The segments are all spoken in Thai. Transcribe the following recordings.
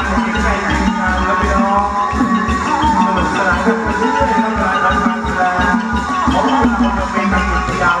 พักดีใจทีงานและพี่สนุกสนานกันไปเรื่อยๆครัายการกีของเราเป็นนัก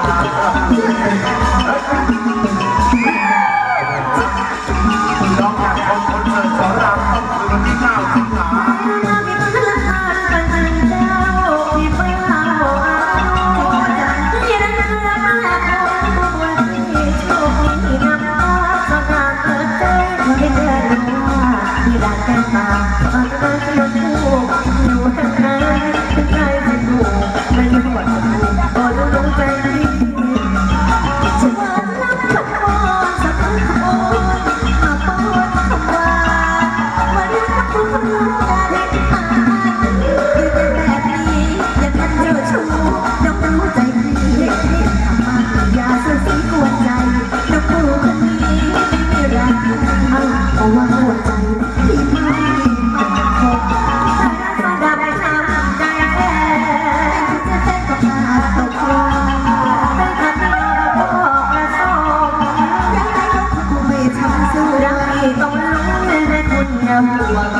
Terima kasih.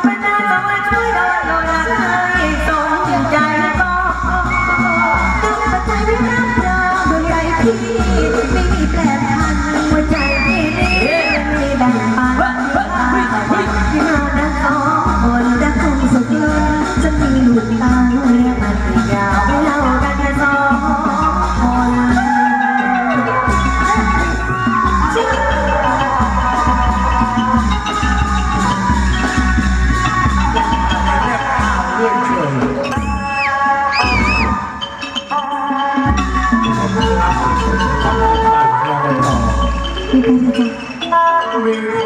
เรื่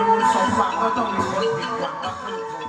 องสมหวังก็ต้องมีคนผิดหวังและคน